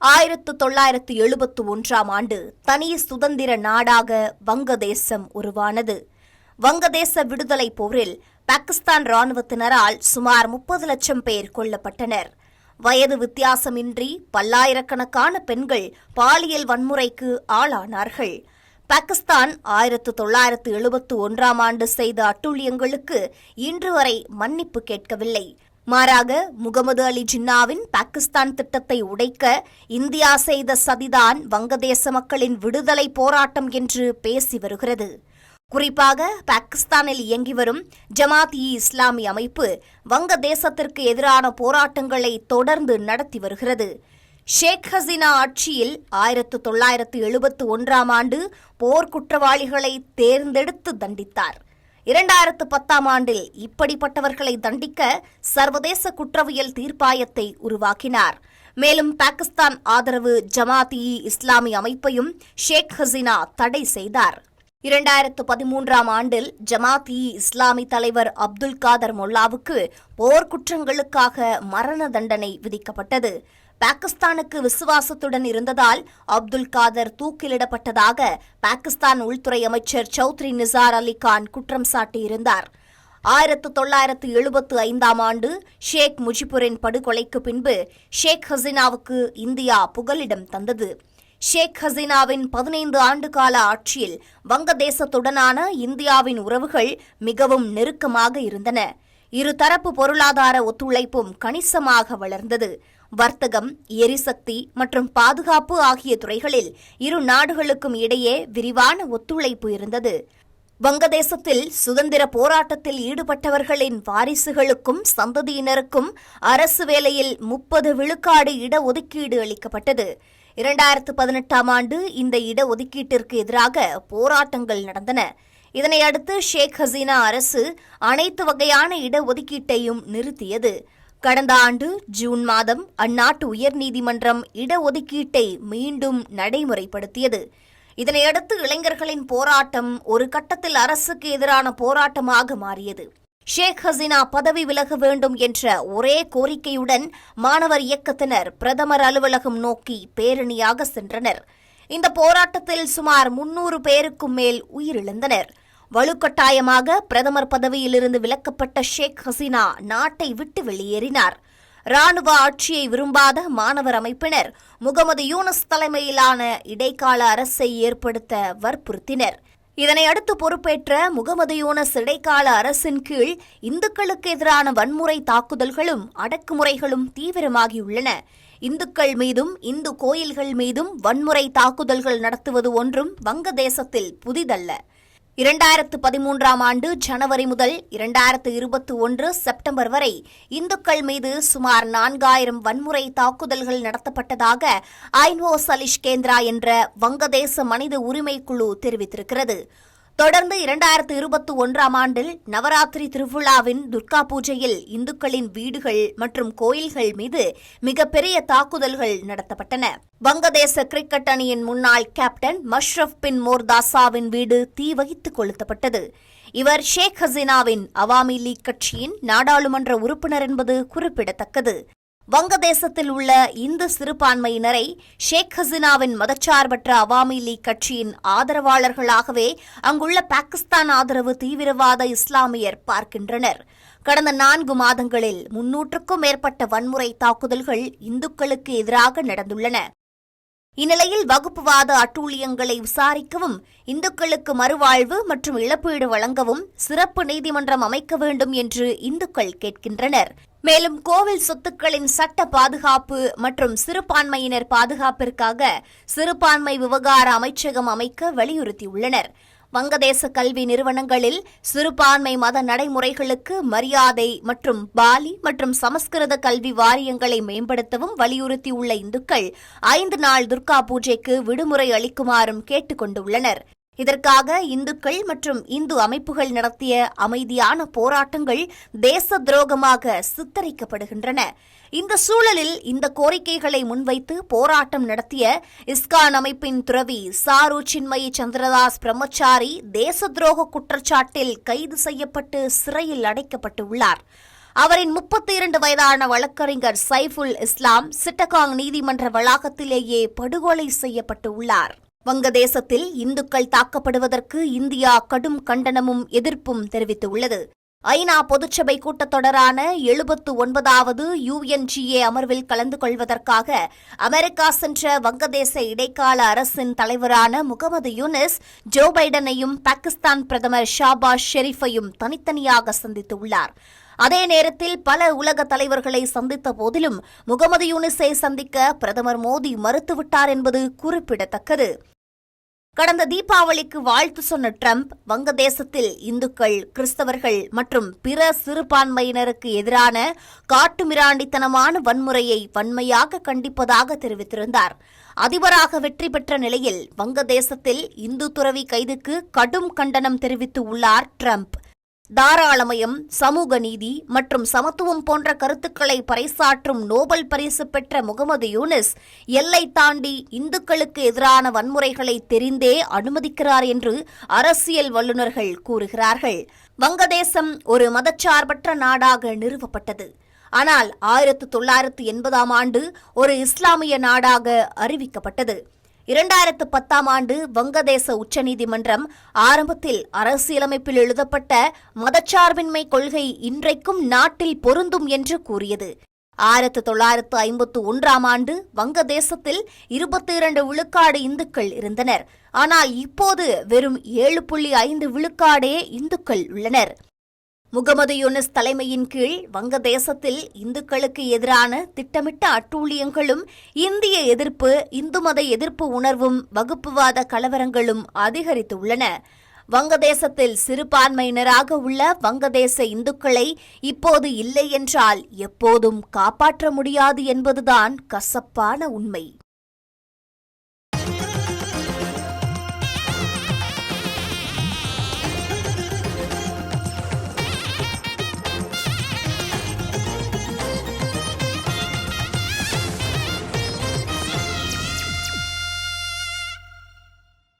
ஆயிரத்து தொள்ளாயிரத்து எழுபத்து ஒன்றாம் ஆண்டு தனி சுதந்திர நாடாக வங்கதேசம் உருவானது. வங்கதேச விடுதலை போரில் பாகிஸ்தான் ராணுவத்தினரால் சுமார் முப்பது லட்சம் பேர் கொல்லப்பட்டனர். வயது வித்தியாசமின்றி பல்லாயிரக்கணக்கான பெண்கள் பாலியல் வன்முறைக்கு ஆளானார்கள். பாகிஸ்தான் ஆயிரத்து தொள்ளாயிரத்து எழுபத்து ஒன்றாம் ஆண்டு செய்த அட்டூழியங்களுக்கு இன்று வரை மன்னிப்பு கேட்கவில்லை. மாறாக முகமது அலி ஜின்னாவின் பாகிஸ்தான் திட்டத்தை உடைக்க இந்தியா செய்த சதிதான் வங்கதேச மக்களின் விடுதலை போராட்டம் என்று பேசி வருகிறது. குறிப்பாக பாகிஸ்தானில் இயங்கி வரும் ஜமாத் இ இஸ்லாமி அமைப்பு வங்கதேசத்திற்கு எதிரான போராட்டங்களை தொடர்ந்து நடத்தி வருகிறது. ஷேக் ஹசீனா ஆட்சியில் ஆயிரத்து தொள்ளாயிரத்து எழுபத்து ஒன்றாம் ஆண்டு போர்க்குற்றவாளிகளை தேர்ந்தெடுத்து தண்டித்தார். இரண்டாயிரத்து பத்தாம் ஆண்டில் இப்படிப்பட்டவர்களை தண்டிக்க சர்வதேச குற்றவியல் தீர்ப்பாயத்தை உருவாக்கினார். மேலும் பாகிஸ்தான் ஆதரவு ஜமாத் இ இஸ்லாமி அமைப்பையும் ஷேக் ஹசீனா தடை செய்தார். இரண்டாயிரத்து பதிமூன்றாம் ஆண்டில் ஜமாத் இ இஸ்லாமி தலைவர் அப்துல் காதர் மொல்லாவுக்கு போர்க்குற்றங்களுக்காக மரண தண்டனை விதிக்கப்பட்டது. பாகிஸ்தானுக்கு விசுவாசத்துடன் இருந்ததால் அப்துல் காதர் தூக்கிலிடப்பட்டதாக பாகிஸ்தான் உள்துறை அமைச்சர் சௌத்ரி நிசார் அலி கான் குற்றம் சாட்டியிருந்தார். ஆயிரத்து தொள்ளாயிரத்து எழுபத்து ஐந்தாம் ஆண்டு ஷேக் முஜிபுரின் படுகொலைக்கு பின்பு ஷேக் ஹசீனாவுக்கு இந்தியா புகலிடம் தந்தது. ஷேக் ஹசீனாவின் பதினைந்து ஆண்டு கால ஆட்சியில் வங்கதேசத்துடனான இந்தியாவின் உறவுகள் மிகவும் நெருக்கமாக இருந்தன. இருதரப்பு பொருளாதார ஒத்துழைப்பும் கணிசமாக வளர்ந்தது. வர்த்தகம் எரிசக்தி மற்றும் பாதுகாப்பு ஆகிய துறைகளில் இரு நாடுகளுக்கும் இடையே விரிவான ஒத்துழைப்பு இருந்தது. வங்கதேசத்தில் சுதந்திர போராட்டத்தில் ஈடுபட்டவர்களின் வாரிசுகளுக்கும் சந்ததியினருக்கும் அரசு வேலையில் முப்பது விழுக்காடு இடஒதுக்கீடு அளிக்கப்பட்டது. இரண்டாயிரத்து பதினெட்டாம் ஆண்டு இந்த இடஒதுக்கீட்டிற்கு எதிராக போராட்டங்கள் நடந்தன. இதனையடுத்து ஷேக் ஹசீனா அரசு அனைத்து வகையான இடஒதுக்கீட்டையும் நிறுத்தியது. கடந்த ஆண்டு ஜூன் மாதம் அந்நாட்டு உயர்நீதிமன்றம் இடஒதுக்கீட்டை மீண்டும் நடைமுறைப்படுத்தியது. இதனையடுத்து இளைஞர்களின் போராட்டம் ஒரு கட்டத்தில் அரசுக்கு எதிரான போராட்டமாக மாறியது. ஷேக் ஹசினா பதவி விலக வேண்டும் என்ற ஒரே கோரிக்கையுடன் மாணவர் இயக்கத்தினர் பிரதமர் அலுவலகம் நோக்கி பேரணியாக சென்றனர். இந்த போராட்டத்தில் சுமார் முன்னூறு பேருக்கும் மேல் உயிரிழந்தனர். வலுக்கட்டாயமாக பிரதமர் பதவியிலிருந்து விலக்கப்பட்ட ஷேக் ஹசீனா நாட்டை விட்டு வெளியேறினார். ராணுவ ஆட்சியை விரும்பாத மாணவர் அமைப்பினர் முகமது யூனஸ் தலைமையிலான இடைக்கால அரசை ஏற்படுத்த வற்புறுத்தினர். இதனையடுத்து பொறுப்பேற்ற முகமது யூனஸ் இடைக்கால அரசின் கீழ் இந்துக்களுக்கு எதிரான வன்முறை தாக்குதல்களும் அடக்குமுறைகளும் தீவிரமாகியுள்ளன. இந்துக்கள் மீதும் இந்து கோயில்கள் மீதும் வன்முறை தாக்குதல்கள் நடத்துவது ஒன்றும் வங்கதேசத்தில் புதிதல்ல. இரண்டாயிரத்து பதிமூன்றாம் ஆண்டு ஜனவரி முதல் இரண்டாயிரத்து இருபத்தி ஒன்று செப்டம்பர் வரை இந்துக்கள் மீது சுமார் நான்காயிரம் வன்முறை தாக்குதல்கள் நடத்தப்பட்டதாக ஐன்வோ சலிஷ் கேந்திரா என்ற வங்கதேச மனித உரிமை குழு தெரிவித்திருக்கிறது. தொடர்ந்து இரண்டாயிரத்து இருபத்தி ஒன்றாம் ஆண்டில் நவராத்திரி திருவிழாவின் துர்கா பூஜையில் இந்துக்களின் வீடுகள் மற்றும் கோயில்கள் மீது மிகப்பெரிய தாக்குதல்கள் நடத்தப்பட்டன. வங்கதேச கிரிக்கெட் அணியின் முன்னாள் கேப்டன் மஷ்ரப் பின் மோர்தாசாவின் வீடு தீ வைத்து கொளுத்தப்பட்டது. இவர் ஷேக் ஹசீனாவின் அவாமி லீக் கட்சியின் நாடாளுமன்ற உறுப்பினர் என்பது குறிப்பிடத்தக்கது. வங்கதேசத்தில் உள்ள இந்து சிறுபான்மையினரை ஷேக் ஹசினாவின் மதச்சார்பற்ற அவாமி லீக் கட்சியின் ஆதரவாளர்களாகவே அங்குள்ள பாகிஸ்தான் ஆதரவு தீவிரவாத இஸ்லாமியர் பார்க்கின்றனர். கடந்த நான்கு மாதங்களில் முன்னூற்றுக்கும் மேற்பட்ட வன்முறை தாக்குதல்கள் இந்துக்களுக்கு எதிராக நடந்துள்ளன. இந்நிலையில் வகுப்புவாத அட்டூழியங்களை விசாரிக்கவும் இந்துக்களுக்கு மறுவாழ்வு மற்றும் இழப்பீடு வழங்கவும் சிறப்பு நீதிமன்றம் அமைக்க வேண்டும் என்று இந்துக்கள் கேட்கின்றனர். மேலும் கோவில் சொத்துக்களின் சட்ட பாதுகாப்பு மற்றும் சிறுபான்மையினர் பாதுகாப்பிற்காக சிறுபான்மை விவகார அமைச்சகம் அமைக்க வலியுறுத்தியுள்ளனர். வங்கதேச கல்வி நிறுவனங்களில் சிறுபான்மை மத நடைமுறைகளுக்கு மரியாதை மற்றும் பாலி மற்றும் சமஸ்கிருத கல்வி வாரியங்களை மேம்படுத்தவும் வலியுறுத்தியுள்ள இந்துக்கள் ஐந்து நாள் துர்கா பூஜைக்கு விடுமுறை அளிக்குமாறும் கேட்டுக் கொண்டுள்ளனர் இதற்காக இந்துக்கள் மற்றும் இந்து அமைப்புகள் நடத்திய அமைதியான போராட்டங்கள் தேச துரோகமாக சித்தரிக்கப்படுகின்றன. இந்த சூழலில் இந்த கோரிக்கைகளை முன்வைத்து போராட்டம் நடத்திய இஸ்கான் அமைப்பின் துறவி சாரு சின்மயி சந்திரதாஸ் பிரம்மச்சாரி தேச துரோக குற்றச்சாட்டில் கைது செய்யப்பட்டு சிறையில் அடைக்கப்பட்டுள்ளார் அவரின் முப்பத்தி இரண்டு வயதான வழக்கறிஞர் சைஃபுல் இஸ்லாம் சிட்டகாங் நீதிமன்ற வளாகத்திலேயே படுகொலை செய்யப்பட்டு உள்ளார். வங்கதேசத்தில் இந்துக்கள் தாக்கப்படுவதற்கு இந்தியா கடும் கண்டனமும் எதிர்ப்பும் தெரிவித்துள்ளது. ஐநா பொதுச்சபை கூட்டத்தொடரான எழுபத்து ஒன்பதாவது யுஎன்ஜிஏ அமர்வில் கலந்து கொள்வதற்காக அமெரிக்கா சென்ற வங்கதேச இடைக்கால அரசின் தலைவரான முகமது யூனிஸ் ஜோ பைடனையும் பாகிஸ்தான் பிரதமர் ஷாபாஸ் ஷெரீஃபையும் தனித்தனியாக சந்தித்துள்ளார். அதே நேரத்தில் பல உலக தலைவர்களை சந்தித்த போதிலும் முகமது யூனிஸை சந்திக்க பிரதமர் மோடி மறுத்துவிட்டார் என்பது குறிப்பிடத்தக்கது. கடந்த தீபாவளிக்கு வாழ்த்து சொன்ன ட்ரம்ப் வங்கதேசத்தில் இந்துக்கள் கிறிஸ்தவர்கள் மற்றும் பிற சிறுபான்மையினருக்கு எதிரான காட்டுமிராண்டித்தனமான வன்முறையை வன்மையாக கண்டிப்பதாக தெரிவித்திருந்தார். அதிபராக வெற்றி பெற்ற நிலையில் வங்கதேசத்தில் இந்து துறவி கைதுக்கு கடும் கண்டனம் தெரிவித்து உள்ளார் ட்ரம்ப். தாராளமயம் சமூக நீதி மற்றும் சமத்துவம் போன்ற கருத்துக்களை பறைசாற்றும் நோபல் பரிசு பெற்ற முகமது யூனிஸ் எல்லை தாண்டி இந்துக்களுக்கு எதிரான வன்முறைகளை தெரிந்தே அனுமதிக்கிறார் என்று அரசியல் வல்லுநர்கள் கூறுகிறார்கள். வங்கதேசம் ஒரு மதச்சார்பற்ற நாடாக நிறுவப்பட்டது. ஆனால் ஆயிரத்து தொள்ளாயிரத்து எண்பதாம் ஆண்டு ஒரு இஸ்லாமிய நாடாக அறிவிக்கப்பட்டது. இரண்டாயிரத்து பத்தாம் ஆண்டு வங்கதேச உச்சநீதிமன்றம் ஆரம்பத்தில் அரசியலமைப்பில் எழுதப்பட்ட மதச்சார்பின்மை கொள்கை இன்றைக்கும் நாட்டில் பொருந்தும் என்று கூறியது. ஆயிரத்து தொள்ளாயிரத்து ஐம்பத்து ஒன்றாம் ஆண்டு வங்கதேசத்தில் இருபத்தி இரண்டு விழுக்காடு இந்துக்கள் இருந்தனர். ஆனால் இப்போது வெறும் ஏழு புள்ளி ஐந்து விழுக்காடே இந்துக்கள் உள்ளனர். முகமது யூனிஸ் தலைமையின் கீழ் வங்கதேசத்தில் இந்துக்களுக்கு எதிரான திட்டமிட்ட அட்டூழியங்களும் இந்திய எதிர்ப்பு இந்து மத எதிர்ப்பு உணர்வும் வகுப்புவாத கலவரங்களும் அதிகரித்துள்ளன. வங்கதேசத்தில் சிறுபான்மையினராக உள்ள வங்கதேச இந்துக்களை இப்போது இல்லை என்றால் எப்போதும் காப்பாற்ற முடியாது என்பதுதான் கசப்பான உண்மை.